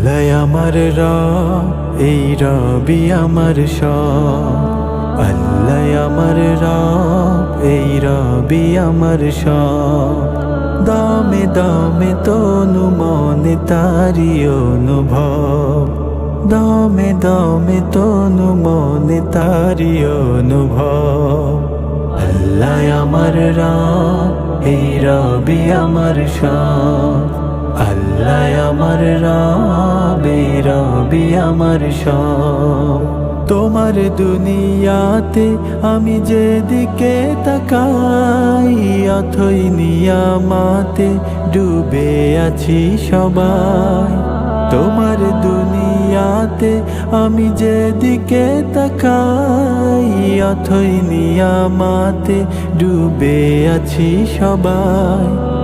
আল্লাহ আমার রব, এই রবি আমার সব। আল্লাহ আমার রব, এই রবি আমার সব। দামে দামে তনু মনে তারি অনুভব। দামে দামে তনু মনে তারি অনুভব। আল্লাহ আমার রব, এই রবি আমার সব। আল্লাহ আমার রবি আমার সব। তোমার দুনিয়াতে আমি যেদিকে তাকাই, অথই নিয়ামাতে ডুবে আছি সবাই। তোমার দুনিয়াতে আমি যেদিকে তাকাই, অথই নিয়ামাতে ডুবে আছি সবাই।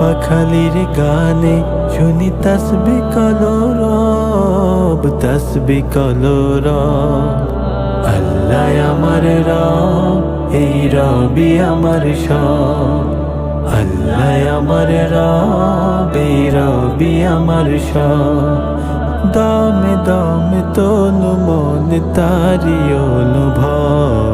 পাখালির গানে শুনি তসবি কলরব তসবি কলরব। আল্লাহ আমার রব, এই রবি আমার সব। আল্লাহ আমার রব, এই রবি আমার সব। দামে দামে তনু মন তারি অনুভব।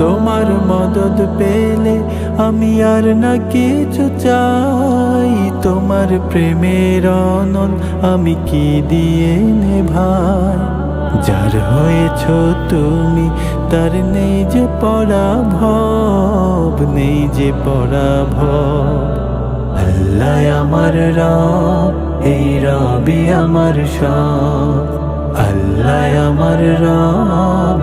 তোমার মদত পেলে আমি আর না কিছু চাই। তোমার প্রেমের অনন আমি কি দিয়ে নে ভাই যার হয়েছ তুমি, তার নেই যে পরাভব নেই যে পরাভব আল্লাহ আমার রব, এই রবি আমার সব। আল্লাহ আমার রব